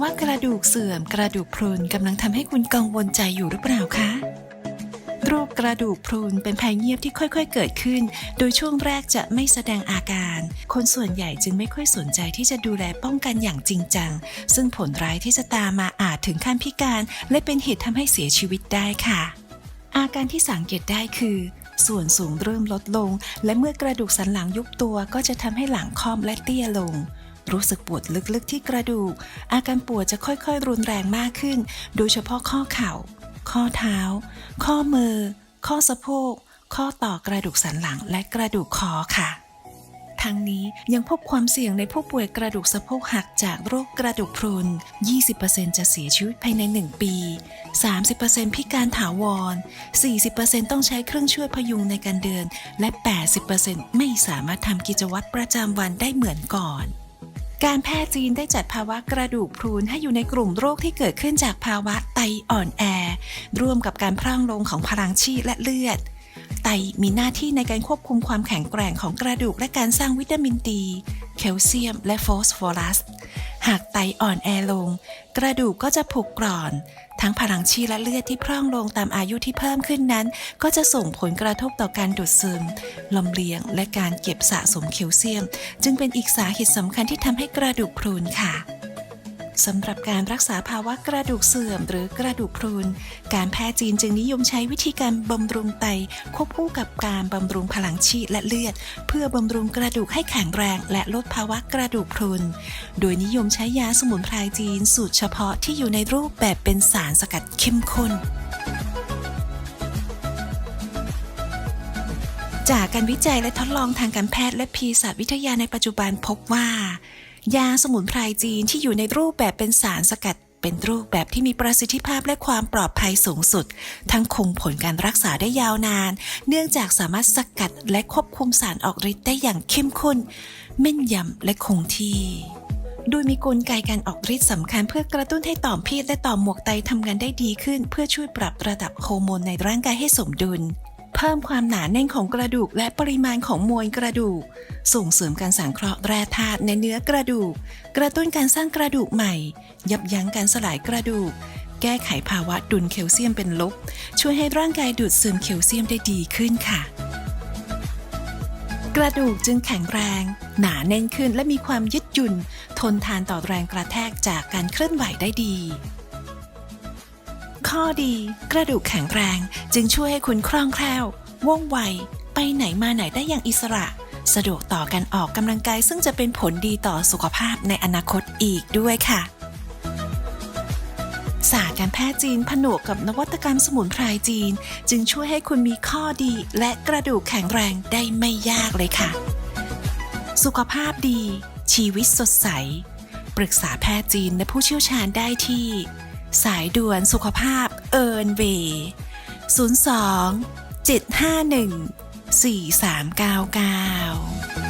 าวะกระดูกเสื่อมกระดูกพรุนกำลังทำให้คุณกังวลใจอยู่หรือเปล่าคะโรคกระดูกพรุนเป็นภัยเงียบที่ค่อยๆ เกิดขึ้น โดยช่วงแรกจะไม่แสดงอาการ คนส่วนใหญ่จึงไม่ค่อยสนใจที่จะดูแลป้องกันอย่างจริงจัง ซึ่งผลร้ายที่จะตามมาอาจถึงขั้นพิการ และเป็นเหตุทำให้เสียชีวิตได้ค่ะ อาการที่สังเกตได้คือ ส่วนสูงเริ่มลดลง และเมื่อกระดูกสันหลังยุบตัวก็จะทำให้หลังค่อมและเตี้ยลง รู้สึกปวดลึกๆที่กระดูก อาการปวดจะค่อยๆ รุนแรงมากขึ้น โดยเฉพาะข้อเข่า ข้อเท้า ข้อมือ ข้อสะโพก ข้อต่อกระดูกสันหลังและกระดูกคอค่ะ ทั้งนี้ยังพบความเสี่ยงในผู้ป่วยกระดูกสะโพกหักจากโรคกระดูกพรุน 20%จะเสียชีวิตภายใน 1 ปี 30%พิการถาวร 40%ต้องใช้เครื่องช่วยพยุงในการเดิน และ 80%ไม่สามารถทำกิจวัตรประจำวันได้เหมือนก่อน การแพทย์จีนได้จัดภาวะกระดูกพรุนให้อยู่ในกลุ่มโรคที่เกิดขึ้นจากภาวะไตอ่อนแอ ร่วมกับการพร่องลงของพลังชีและเลือด ไตมีหน้าที่ในการควบคุมความแข็งแกร่งของกระดูกและการสร้างวิตามินดี แคลเซียม และฟอสฟอรัส หากไตอ่อนแอลง กระดูกก็จะผุกร่อน ทั้งพลังชีและเลือดที่พร่องลงตามอายุที่เพิ่มขึ้นนั้น ก็จะส่งผลกระทบต่อการดูดซึมลำเลียงและการเก็บสะสมแคลเซียม จึงเป็นอีกสาเหตุสำคัญที่ทำให้กระดูกพรุนค่ะ สำหรับการรักษาภาวะกระดูกเสื่อมหรือกระดูกพรุน การแพทย์จีนจึงนิยมใช้วิธีการบำรุงไตควบคู่กับการบำรุงพลังชีและเลือด เพื่อบำรุงกระดูกให้แข็งแรง และลดภาวะกระดูกพรุน โดยนิยมใช้ยาสมุนไพรจีนสูตรเฉพาะที่อยู่ในรูปแบบเป็นสารสกัดเข้มข้นจากการวิจัยและทดลองทางการแพทย์และพีศาสตร์วิทยาในปัจจุบันพบว่า ยาสมุนไพรจีนที่อยู่ในรูปแบบเป็นสารสกัด เป็นรูปแบบที่มีประสิทธิภาพและความปลอดภัยสูงสุด ทั้งคงผลการรักษาได้ยาวนาน เนื่องจากสามารถสกัดและควบคุมสารออกฤทธิ์ได้อย่างเข้มข้นแม่นยำและคงที่ โดยมีกลไกการออกฤทธิ์สำคัญเพื่อกระตุ้นให้ต่อมพิษและต่อมหมวกไตทำงานได้ดีขึ้น เพื่อช่วยปรับระดับฮอร์โมนในร่างกายให้สมดุล เพิ่มความหนาแน่นของกระดูกและปริมาณของมวลกระดูก ส่งเสริมการสังเคราะห์แร่ธาตุในเนื้อกระดูก กระตุ้นการสร้างกระดูกใหม่ ยับยั้งการสลายกระดูก แก้ไขภาวะดุลแคลเซียมเป็นลบ ช่วยให้ร่างกายดูดซึมแคลเซียมได้ดีขึ้นค่ะ กระดูกจึงแข็งแรง หนาแน่นขึ้นและมีความยืดหยุ่น ทนทานต่อแรงกระแทกจากการเคลื่อนไหวได้ดี ข้อดี กระดูกแข็งแรง จึงช่วยให้คุณคล่องแคล่ว ว่องไว ไปไหนมาไหนได้อย่างอิสระ สะดวกต่อการออกกำลังกายซึ่งจะเป็นผลดีต่อสุขภาพในอนาคตอีกด้วยค่ะศาสตร์การแพทย์จีนผนวกกับนวัตกรรมสมุนไพรจีน จึงช่วยให้คุณมีข้อดีและกระดูกแข็งแรงได้ไม่ยากเลยค่ะ สุขภาพดี ชีวิตสดใส ปรึกษาแพทย์จีนและผู้เชี่ยวชาญได้ที่ สายด่วนสุขภาพเอิร์นเวย์02 751 4399